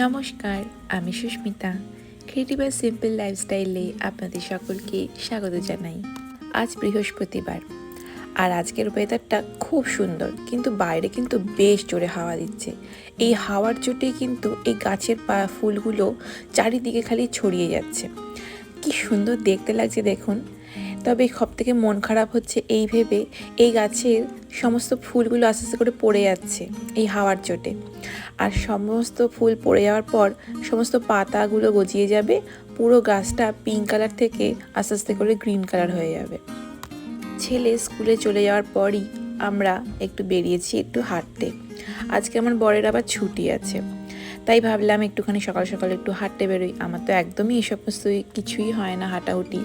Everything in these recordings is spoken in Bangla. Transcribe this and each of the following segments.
নমস্কার, আমি সুস্মিতা। ক্রিয়েটিভ আর সিম্পল লাইফস্টাইলে আপনাদের সকলকে স্বাগত জানাই। আজ বৃহস্পতিবার। আর আজকের ওয়েদারটা খুব সুন্দর, কিন্তু বাইরে কিন্তু বেশ জোরে হাওয়া দিচ্ছে। এই হাওয়ার চোটে কিন্তু এই গাছের পা, ফুলগুলো চারিদিকে খালি ছড়িয়ে যাচ্ছে। কি সুন্দর দেখতে লাগছে দেখুন। তবে সব থেকে মন খারাপ হচ্ছে এই ভেবে এই গাছের সমস্ত ফুলগুলো আস্তে আস্তে করে পড়ে যাচ্ছে এই হাওয়ার চোটে। আর সমস্ত ফুল পড়ে যাওয়ার পর সমস্ত পাতাগুলো গজিয়ে যাবে, পুরো গাছটা পিঙ্ক কালার থেকে আস্তে আস্তে করে গ্রিন কালার হয়ে যাবে। ছেলে স্কুলে চলে যাওয়ার পরই আমরা একটু বেরিয়েছি একটু হাঁটতে। আজকে আমার বরের আবার ছুটি আছে। তাই ভাবলাম একটুখানি সকাল সকাল একটু হাঁটতে বেরোই। আমার তো একদমই এই সমস্ত কিছুই হয় না হাঁটাহুটি।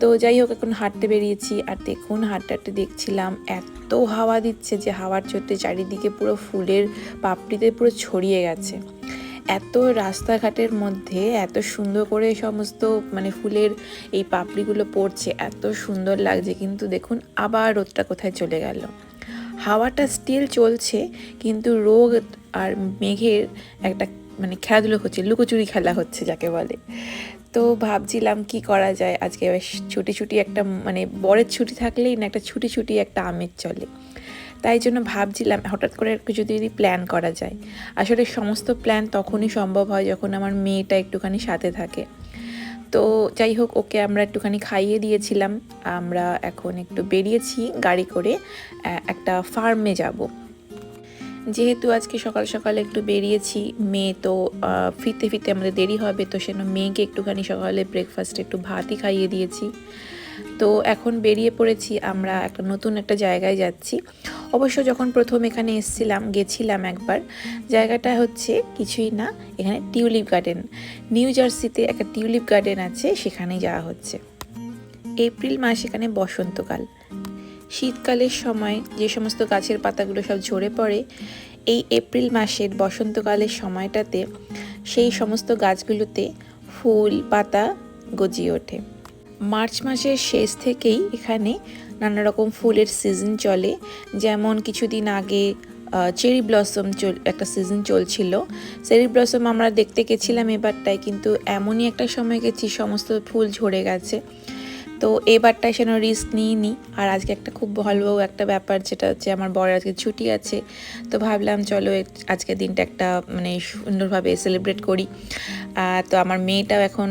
তো যাই হোক, এখন হাঁটতে বেরিয়েছি আর দেখুন হাঁটতে হাঁটতে দেখছিলাম এত হাওয়া দিচ্ছে যে হাওয়ার চোটে চারিদিকে পুরো ফুলের পাপড়িতে পুরো ছড়িয়ে গেছে। এত রাস্তাঘাটের মধ্যে এত সুন্দর করে সমস্ত মানে ফুলের এই পাপড়িগুলো পড়ছে, এত সুন্দর লাগছে। কিন্তু দেখুন আবার রোদটা কোথায় চলে গেল। হাওয়াটা স্টিল চলছে, কিন্তু রোগ আর মেঘের একটা মানে খেলাধুলো হচ্ছে, লুকোচুরি খেলা হচ্ছে যাকে বলে। তো ভাবছিলাম কি করা যায়? আজকে বেশ ছুটি ছুটি একটা মানে বরের ছুটি থাকলেই না, একটা ছুটি ছুটি একটা আমেজ চলে। তাই জন্য ভাবছিলাম হঠাৎ করে যদি যদি প্ল্যান করা যায়। আসলে সমস্ত প্ল্যান তখনই সম্ভব হয় যখন আমার মেয়েটা একটুখানি সাথে থাকে। তো যাই হোক, ওকে আমরা একটুখানি খাইয়ে দিয়েছিলাম। আমরা এখন একটু বেরিয়েছি গাড়ি করে একটা ফার্মে যাব। যেহেতু আজকে সকাল সকাল একটু বেরিয়েছি, মেয়ে তো ফিরতে ফিরতে আমাদের দেরি হবে, তো সেন মেয়েকে একটুখানি সকালে ব্রেকফাস্টে একটু ভাতই খাইয়ে দিয়েছি। তো এখন বেরিয়ে পড়েছি, আমরা একটা নতুন একটা জায়গায় যাচ্ছি। অবশ্য যখন প্রথম এখানে এসেছিলাম, গেছিলাম একবার, জায়গাটা হচ্ছে কিছুই না, এখানে টিউলিপ গার্ডেন। নিউ জার্সিতে একটা টিউলিপ গার্ডেন আছে সেখানে যাওয়া হচ্ছে। এপ্রিল মাস এখানে বসন্তকাল। শীতকালের সময় যে সমস্ত গাছের পাতাগুলো সব ঝরে পড়ে, এই এপ্রিল মাসের বসন্তকালের সময়টাতে সেই সমস্ত গাছগুলোতে ফুল, পাতা গজিয়ে ওঠে। মার্চ মাসের শেষ থেকেই এখানে নানা রকম ফুলের সিজন চলে। যেমন কিছুদিন আগে চেরি ব্লসম চল, একটা সিজন চলছিল। চেরি ব্লসম আমরা দেখতে গেছিলাম এবারটায়, কিন্তু এমনই একটা সময় গেছি, সমস্ত ফুল ঝরে গেছে। তো এবারটায় সেন রিস্ক নিইনি। আর আজকে একটা খুব ভালো একটা ব্যাপার যেটা হচ্ছে আমার বড় আজকে ছুটি আছে। তো ভাবলাম চলো আজকের দিনটা একটা মানে সুন্দরভাবে সেলিব্রেট করি। তো আমার মেয়েটাও এখন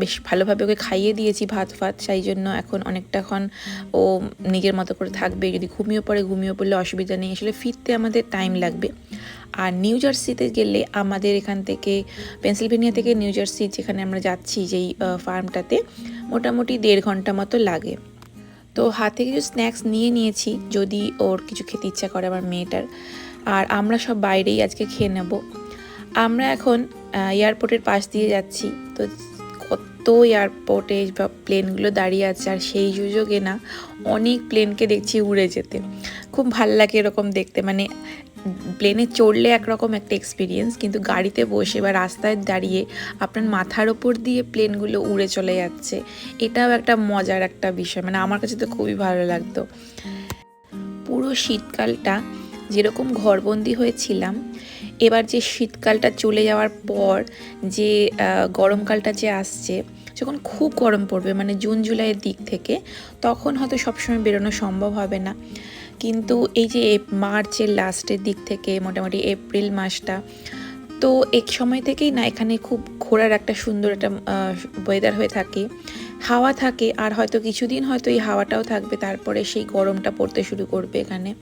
বেশ ভালোভাবে ওকে খাইয়ে দিয়েছি ভাত ফাত। সেই জন্য এখন অনেকটা এখন ও নিজের মতো করে থাকবে। যদি ঘুমিয়ে পড়ে, ঘুমিয়ে পড়লে অসুবিধা নেই। আসলে ফিরতে আমাদের টাইম লাগবে। আর নিউ জার্সিতে গেলে আমাদের এখান থেকে পেনসিলভেনিয়া থেকে নিউ জার্সি যেখানে আমরা যাচ্ছি, যেই ফার্মটাতে মোটামুটি দেড় ঘণ্টা মতো লাগে। তো হাতে কিছু স্ন্যাক্স নিয়ে নিয়েছি, যদি ওর কিছু খেতে ইচ্ছা করে আমার মেয়েটার। আর আমরা সব বাইরেই আজকে খেয়ে নেব। আমরা এখন এয়ারপোর্টের পাশ দিয়ে যাচ্ছি। তো কত এয়ারপোর্টে বা প্লেনগুলো দাঁড়িয়ে আছে, আর সেই সুযোগে না অনেক প্লেনকে দেখছি উড়ে যেতে। খুব ভালো লাগে এরকম দেখতে। মানে প্লেনে চড়লে একরকম একটা এক্সপিরিয়েন্স কিন্তু গাড়িতে বসে বা রাস্তায় দাঁড়িয়ে আপনার মাথার ওপর দিয়ে প্লেনগুলো উড়ে চলে যাচ্ছে, এটাও একটা মজার একটা বিষয়। মানে আমার কাছে তো খুবই ভালো লাগতো। পুরো শীতকালটা যেরকম ঘরবন্দি হয়েছিলাম, এবার যে শীতকালটা চলে যাওয়ার পর যে গরমকালটা যে আসছে, যখন খুব গরম পড়বে মানে জুন, জুলাইয়ের দিক থেকে, তখন হয়তো সবসময় বেরোনো সম্ভব হবে না। কিন্তু এই যে মার্চের লাস্টের দিক থেকে মোটামুটি এপ্রিল মাসটা, তো এক সময় থেকেই না এখানে খুব ঘোরার একটা সুন্দর একটা ওয়েদার হয়ে থাকে। হাওয়া থাকে, আর হয়তো কিছুদিন হয়তো এই হাওয়াটাও থাকবে, তারপরে সেই গরমটা পড়তে শুরু করবে এখানে।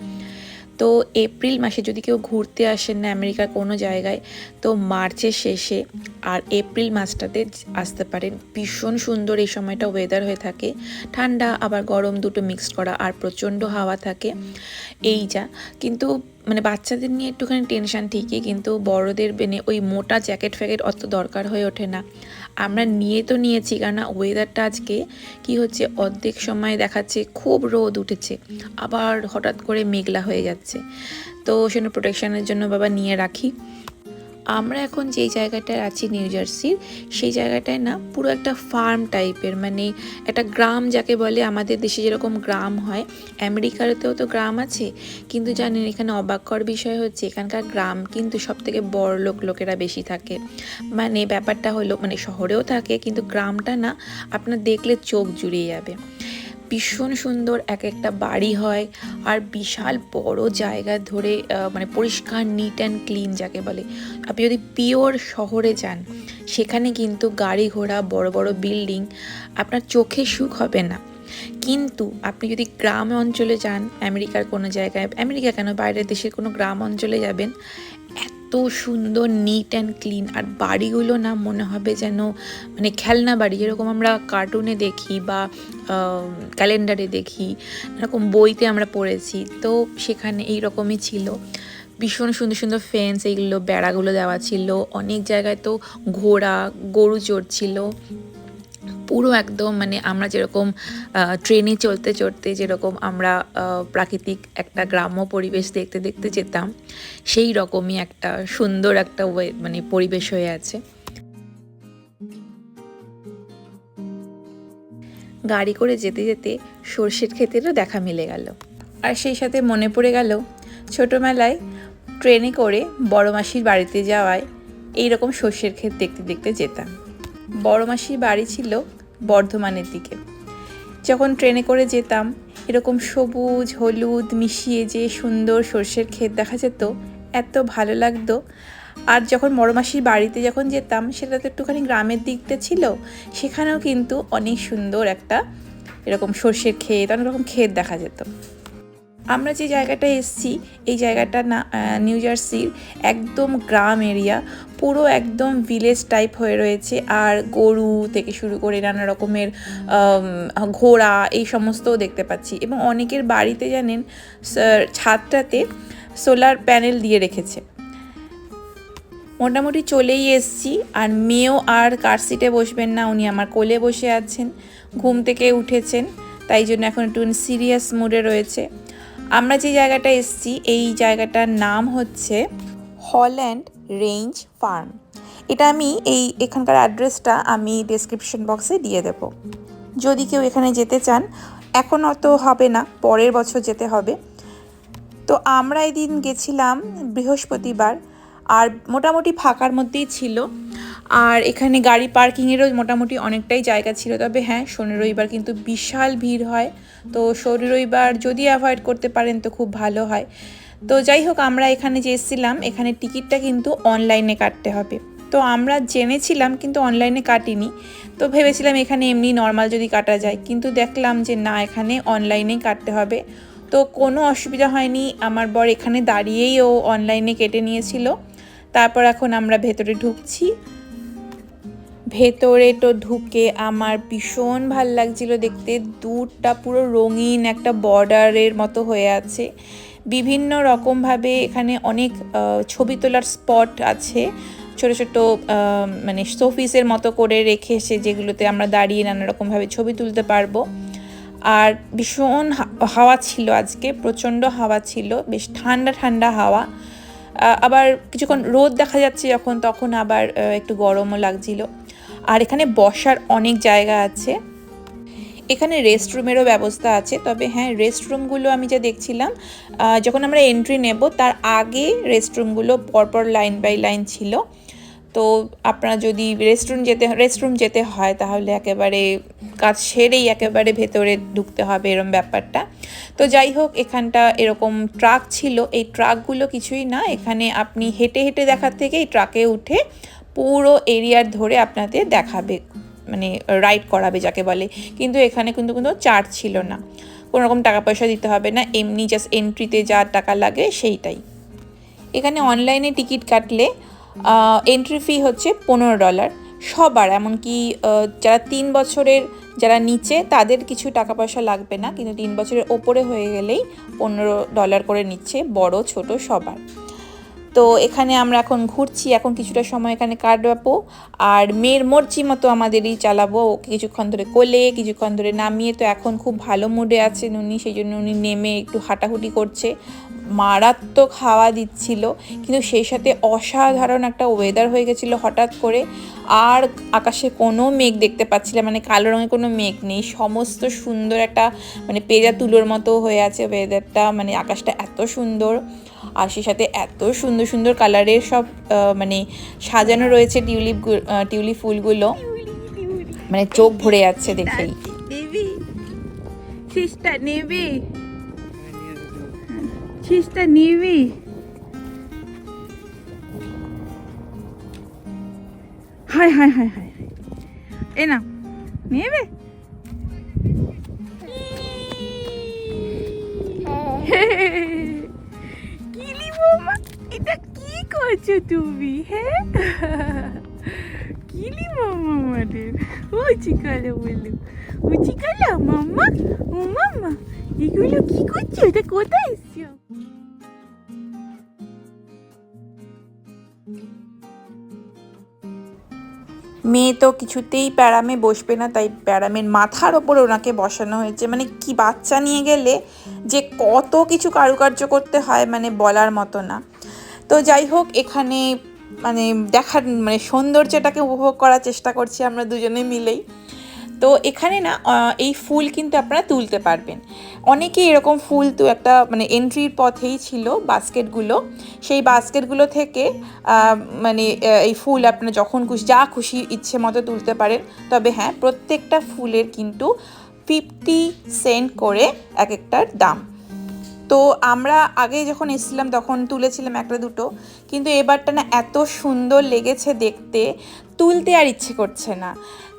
তো এপ্রিল মাসে যদি কেউ ঘুরতে আসেন না আমেরিকার কোনো জায়গায়, তো মার্চের শেষে আর এপ্রিল মাসটাতে আসতে পারেন। ভীষণ সুন্দর এই সময়টা ওয়েদার হয়ে থাকে। ঠান্ডা, আবার গরম দুটো মিক্সড করা, আর প্রচণ্ড হাওয়া থাকে। এই যা। কিন্তু মানে বাচ্চাদের নিয়ে একটুখানি টেনশান ঠিকই, কিন্তু বড়দের বেনে ওই মোটা জ্যাকেট ফ্যাকেট অত দরকার হয়ে ওঠে না। আমরা নিয়ে তো নিয়েছি, কেননা ওয়েদারটা আজকে কি হচ্ছে, অর্ধেক সময় দেখাচ্ছে, খুব রোদ উঠেছে, আবার হঠাৎ করে মেঘলা হয়ে যাচ্ছে। তো সেটা প্রোটেকশানের জন্য বাবা নিয়ে রাখি। আমরা এখন যেই জায়গাটায় আছি নিউ জার্সির, সেই জায়গাটায় না পুরো একটা ফার্ম টাইপের মানে একটা গ্রাম যাকে বলে, আমাদের দেশে যেরকম গ্রাম হয়, আমেরিকাতেও তো গ্রাম আছে, কিন্তু জানেন এখানে অবাক কর বিষয় হচ্ছে, এখানকার গ্রাম কিন্তু সব থেকে বড় লোক লোকেরা বেশি থাকে। মানে ব্যাপারটা হলো মানে শহরেও থাকে, কিন্তু গ্রামটা না আপনার দেখলে চোখ জুড়িয়ে যাবে। ভীষণ সুন্দর এক একটা বাড়ি হয় আর বিশাল বড় জায়গা ধরে মানে পরিষ্কার নিট অ্যান্ড ক্লিন যাকে বলে। আপনি যদি পিওর শহরে যান, সেখানে কিন্তু গাড়ি ঘোড়া, বড় বড় বিল্ডিং আপনার চোখে সুখ হবে না। কিন্তু আপনি যদি গ্রাম অঞ্চলে যান, আমেরিকার কোনো জায়গায়, আমেরিকা কেন? বাইরের দেশের কোনো গ্রাম অঞ্চলে যাবেন এত সুন্দর নিট অ্যান্ড ক্লিন আর বাড়িগুলো না মনে হবে যেন মানে খেলনা বাড়ি, যেরকম আমরা কার্টুনে দেখি বা ক্যালেন্ডারে দেখি, এরকম বইতে আমরা পড়েছি, তো সেখানে এই রকমই ছিল। ভীষণ সুন্দর সুন্দর ফেন্স এইগুলো, বেড়াগুলো দেওয়া ছিল। অনেক জায়গায় তো ঘোড়া, গরু চড়ছিল। পুরো একদম মানে আমরা যেরকম ট্রেনে চলতে চলতে যেরকম আমরা প্রাকৃতিক একটা গ্রাম্য পরিবেশ দেখতে দেখতে যেতাম, সেই রকমই একটা সুন্দর একটা ওয়ে- মানে পরিবেশ হয়ে আছে। গাড়ি করে যেতে যেতে সর্ষের ক্ষেতেরও দেখা মিলে গেল। আর সেই সাথে মনে পড়ে গেল, ছোটোবেলায় ট্রেনে করে বড় মাসির বাড়িতে যাওয়ায় এই রকম সর্ষের ক্ষেত দেখতে দেখতে যেতাম। বড় মাসির বাড়ি ছিল বর্ধমানের দিকে। যখন ট্রেনে করে যেতাম, এরকম সবুজ, হলুদ, মিশিয়ে যে সুন্দর সর্ষের ক্ষেত দেখা যেত, এত ভালো লাগতো। আর যখন বড় মাসির বাড়িতে যখন যেতাম, সেটা তো একটুখানি গ্রামের দিকটা ছিল, সেখানেও কিন্তু অনেক সুন্দর একটা এরকম সর্ষের ক্ষেত, অনেক রকম ক্ষেত দেখা যেত। আমরা যে জায়গাটায় এসেছি, এই জায়গাটা না নিউ জার্সির একদম গ্রাম এরিয়া পুরো একদম ভিলেজ টাইপ হয়ে রয়েছে। আর গরু থেকে শুরু করে নানা রকমের ঘোড়া, এই সমস্তও দেখতে পাচ্ছি। এবং অনেকের বাড়িতে জানেন ছাদটাতে সোলার প্যানেল দিয়ে রেখেছে। মোটামুটি চলেই এসছি, আর মেয়েও আর কার সিটে বসবেন না, উনি আমার কোলে বসে আছেন, ঘুম থেকে উঠেছেন, তাই জন্য এখন একটু সিরিয়াস মুডে রয়েছে। আমরা যে জায়গাটা এসছি, এই জায়গাটার নাম হচ্ছে হল্যান্ড রেঞ্জ ফার্ম। এটা আমি এই এখানকার অ্যাড্রেসটা আমি ডেসক্রিপশন বক্সে দিয়ে দেব। যদি কেউ এখানে যেতে চান এখন অত হবে না, পরের বছর যেতে হবে। তো আমরা এদিন গেছিলাম বৃহস্পতিবার আর মোটামুটি ফাঁকার মধ্যেই ছিল। আর এখানে গাড়ি পার্কিংয়েরও মোটামুটি অনেকটাই জায়গা ছিল। তবে হ্যাঁ শনি রবিবার কিন্তু বিশাল ভিড় হয়। তো শনি রবিবার যদি অ্যাভয়েড করতে পারেন তো খুব ভালো হয়। তো যাই হোক, আমরা এখানে যে এসেছিলাম, এখানে টিকিটটা কিন্তু অনলাইনে কাটতে হবে। তো আমরা জেনেছিলাম কিন্তু অনলাইনে কাটিনি। তো ভেবেছিলাম এখানে এমনি নর্মাল যদি কাটা যায়। কিন্তু দেখলাম যে না, এখানে অনলাইনেই কাটতে হবে। তো কোনো অসুবিধা হয়নি। আমার বর এখানে দাঁড়িয়েই ও অনলাইনে কেটে নিয়েছিল। তারপর এখন আমরা ভেতরে ঢুকছি। ভেতরে তো ঢুকে আমার ভীষণ ভালো লাগছিল দেখতে। দূরটা পুরো রঙিন একটা বর্ডারের মতো হয়ে আছে। বিভিন্ন রকমভাবে এখানে অনেক ছবি তোলার স্পট আছে। ছোট ছোট মানে শোপিসের মতো করে রেখেছে যেগুলোতে আমরা দাঁড়িয়ে নানা রকমভাবে ছবি তুলতে পারব। আর ভীষণ হাওয়া ছিল আজকে, প্রচণ্ড হাওয়া ছিল, বেশ ঠান্ডা ঠান্ডা হাওয়া। আবার কিছুক্ষণ রোদ দেখা যাচ্ছে যখন, তখন আবার একটু গরমও লাগছিল। আর এখানে বসার অনেক জায়গা আছে। এখানে রেস্টরুমেরও ব্যবস্থা আছে, তবে হ্যাঁ রেস্টরুমগুলো আমি যা দেখছিলাম যখন আমরা এন্ট্রি নেব, তার আগে রেস্টরুমগুলো পরপর লাইন বাই লাইন ছিল। তো আপনারা যদি রেস্টুরেন্ট যেতে রেস্টরুম যেতে হয়, তাহলে একেবারে কাজ সেরেই একেবারে ভেতরে ঢুকতে হবে, এরম ব্যাপারটা। তো যাই হোক এখানটা এরকম ট্রাক ছিল। এই ট্রাকগুলো কিছুই না, এখানে আপনি হেঁটে হেঁটে দেখার থেকে এই ট্রাকে উঠে পুরো এরিয়ার ধরে আপনাদের দেখাবে মানে রাইড করাবে যাকে বলে। কিন্তু এখানে কিন্তু কোনো চার্জ ছিল না। কোনো রকম টাকা পয়সা দিতে হবে না, এমনি জাস্ট এন্ট্রিতে যা টাকা লাগে সেইটাই। এখানে অনলাইনে টিকিট কাটলে এন্ট্রি ফি হচ্ছে পনেরো ডলার সবার, এমনকি যারা তিন বছরের যারা নিচে, তাদের কিছু টাকা পয়সা লাগবে না, কিন্তু তিন বছরের ওপরে হয়ে গেলেই পনেরো ডলার করে নিচ্ছে বড়, ছোট সবার। তো এখানে আমরা এখন ঘুরছি, এখন কিছুটা সময় এখানে কাটাবো, আর মেয়ের মর্জি মতো আমাদেরই চালাবো, ওকে কিছুক্ষণ ধরে কোলে, কিছুক্ষণ ধরে নামিয়ে, তো এখন খুব ভালো মুডে আছেন উনি, সেই জন্য উনি নেমে একটু হাঁটাহুটি করছে। মারাত্মক হাওয়া দিচ্ছিল, কিন্তু সেই সাথে অসাধারণ একটা ওয়েদার হয়ে গেছিল হঠাৎ করে। আর আকাশে কোনো মেঘ দেখতে পাচ্ছিলাম মানে কালো রঙের কোনো মেঘ নেই। সমস্ত সুন্দর একটা মানে পেজা তুলোর মতো হয়ে আছে ওয়েদারটা মানে আকাশটা এত সুন্দর। আর সেই সাথে এত সুন্দর সুন্দর কালারের সব মানে সাজানো রয়েছে টিউলিপ টিউলিপ ফুলগুলো। মানে চোখ ভরে যাচ্ছে দেখেই। নেবি। শেষটা নিবি হাই হাই হাই হাই এ না নেবে কিলি বৌমা এটা কি করছ তুমি হ্যাঁ কিলি মামা আমাদের উচি কালো বলল উচি কালো মাম্মা ও মাম্মা এগুলো কি করছ এটা কোথায় এসছো মেয়ে তো কিছুতেই প্যারামে বসবে না, তাই প্যারামের মাথার ওপর ওনাকে বসানো হয়েছে। মানে কি বাচ্চা নিয়ে গেলে যে কত কিছু কারুকার্য করতে হয় মানে বলার মতো না। তো যাই হোক, এখানে মানে দেখার মানে সৌন্দর্যটাকে উপভোগ করার চেষ্টা করছি আমরা দুজনে মিলেই। তো এখানে না এই ফুল কিন্তু আপনারা তুলতে পারবেন। অনেকেই এরকম ফুল তো একটা মানে এন্ট্রির পথেই ছিল বাস্কেটগুলো। সেই বাস্কেটগুলো থেকে মানে এই ফুল আপনারা যখন খুশি, যা খুশি ইচ্ছে মতো তুলতে পারেন। তবে হ্যাঁ প্রত্যেকটা ফুলের কিন্তু ফিফটি সেন্ট করে এক একটার দাম। তো আমরা আগে যখন এসেছিলাম, তখন তুলেছিলাম একটা দুটো। কিন্তু এবারটা না এত সুন্দর লেগেছে দেখতে। তুলতে আর ইচ্ছে করছে না।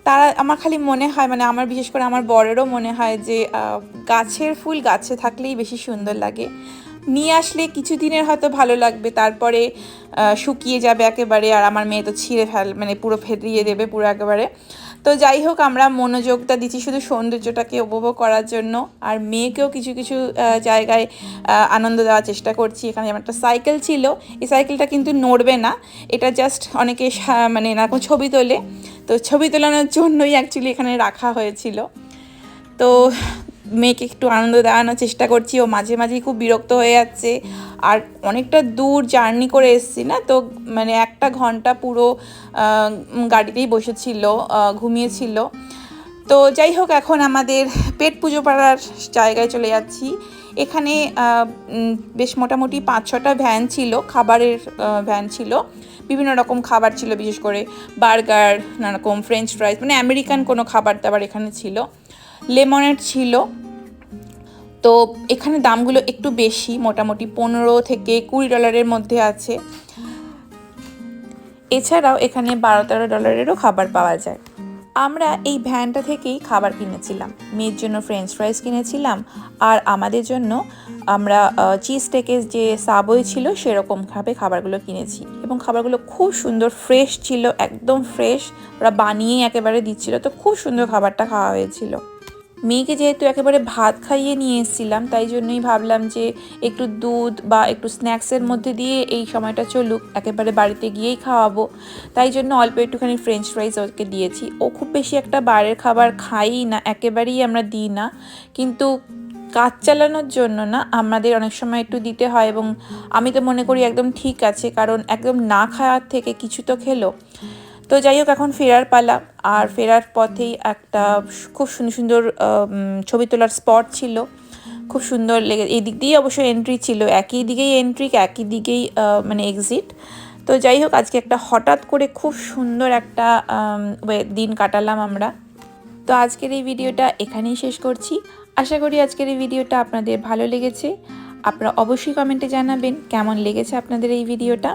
তারা আমার খালি মনে হয় মানে আমার বিশেষ করে আমার বরেরও মনে হয় যে গাছের ফুল গাছে থাকলেই বেশি সুন্দর লাগে। নিয়ে আসলে কিছু দিনের হয়তো ভালো লাগবে, তারপরে শুকিয়ে যাবে একেবারে, আর আমার মেয়ে তো ছিঁড়ে ফেল মানে পুরো ফেরিয়ে দেবে পুরো একেবারে। তো যাই হোক, আমরা মনোযোগটা দিচ্ছি শুধু সৌন্দর্যটাকে উপভোগ করার জন্য। আর মেয়েকেও কিছু কিছু জায়গায় আনন্দ দেওয়ার চেষ্টা করছি। এখানে যেমন একটা সাইকেল ছিল। এই সাইকেলটা কিন্তু নড়বে না। এটা জাস্ট অনেকে মানে এরকম ছবি তোলে। তো ছবি তোলানোর জন্যই অ্যাকচুয়ালি এখানে রাখা হয়েছিল। তো মেয়েকে একটু আনন্দ দেওয়ানোর চেষ্টা করছি। ও মাঝে মাঝেই খুব বিরক্ত হয়ে যাচ্ছে। আর অনেকটা দূর জার্নি করে এসেছি না? তো মানে একটা ঘণ্টা পুরো গাড়িতেই বসেছিল ঘুমিয়েছিল। তো যাই হোক, এখন আমাদের পেট পুজো পাড়ার জায়গায় চলে যাচ্ছি। এখানে বেশ মোটামুটি পাঁচ ছটা ভ্যান ছিল, খাবারের ভ্যান ছিল। বিভিন্ন রকম খাবার ছিল, বিশেষ করে বার্গার নানা রকম ফ্রেঞ্চ ফ্রাইজ মানে আমেরিকান কোনো খাবার দাবার এখানে ছিল। লেমনেড ছিল। তো এখানে দামগুলো একটু বেশি, মোটামুটি পনেরো থেকে কুড়ি ডলারের মধ্যে আছে। এছাড়াও এখানে বারো তেরো ডলারেরও খাবার পাওয়া যায়। আমরা এই ভ্যানটা থেকেই খাবার কিনেছিলাম। মেয়ের জন্য ফ্রেঞ্চ ফ্রাইজ কিনেছিলাম আর আমাদের জন্য আমরা চিজ স্টেকের যে সাবই ছিল সেরকমভাবে খাবারগুলো কিনেছি এবং খাবারগুলো খুব সুন্দর ফ্রেশ ছিল, একদম ফ্রেশ ওরা বানিয়েই একেবারে দিচ্ছিল। তো খুব সুন্দর খাবারটা খাওয়া হয়েছিল। মেয়েকে যেহেতু একেবারে ভাত খাইয়ে নিয়ে এসেছিলাম, তাই জন্যই ভাবলাম যে একটু দুধ বা একটু স্ন্যাক্সের মধ্যে দিয়ে এই সময়টা চলুক, একেবারে বাড়িতে গিয়েই খাওয়াবো। তাই জন্য অল্প একটুখানি ফ্রেঞ্চ ফ্রাইজ ওকে দিয়েছি। ও খুব বেশি একটা বাইরের খাবার খাই না, একেবারেই আমরা দিই না। কিন্তু কাজ চালানোর জন্য না, আমাদের অনেক সময় একটু দিতে হয় এবং আমি তো মনে করি একদম ঠিক আছে, কারণ একদম না খাওয়ার থেকে কিছু তো খেলো। তো যাই হোক, এখন ফেরার পালা। আর ফেরার পথেই একটা খুব সুন্দর সুন্দর ছবি তোলার স্পট ছিল। খুব সুন্দর লেগে, এই দিক দিয়েই অবশ্য এন্ট্রি ছিল। একই দিকেই এন্ট্রি একই দিকেই মানে এক্সিট তো যাই হোক, আজকে একটা হঠাৎ করে খুব সুন্দর একটা দিন কাটালাম আমরা। তো আজকের এই ভিডিওটা এখানেই শেষ করছি। আশা করি আজকের এই ভিডিওটা আপনাদের ভালো লেগেছে। আপনারা অবশ্যই কমেন্টে জানাবেন কেমন লেগেছে আপনাদের এই ভিডিওটা।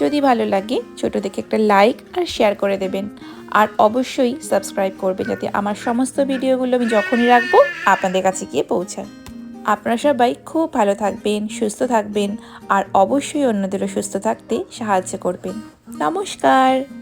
যদি ভালো লাগে, ছোট দেখে একটা লাইক আর শেয়ার করে দেবেন। আর অবশ্যই সাবস্ক্রাইব করবে যাতে আমার সমস্ত ভিডিওগুলো আমি যখনই রাখব, আপনাদের কাছে গিয়ে পৌঁছায়। আপনারা সবাই খুব ভালো থাকবেন, সুস্থ থাকবেন, আর অবশ্যই অন্যদেরও সুস্থ থাকতে সাহায্য করবেন। নমস্কার!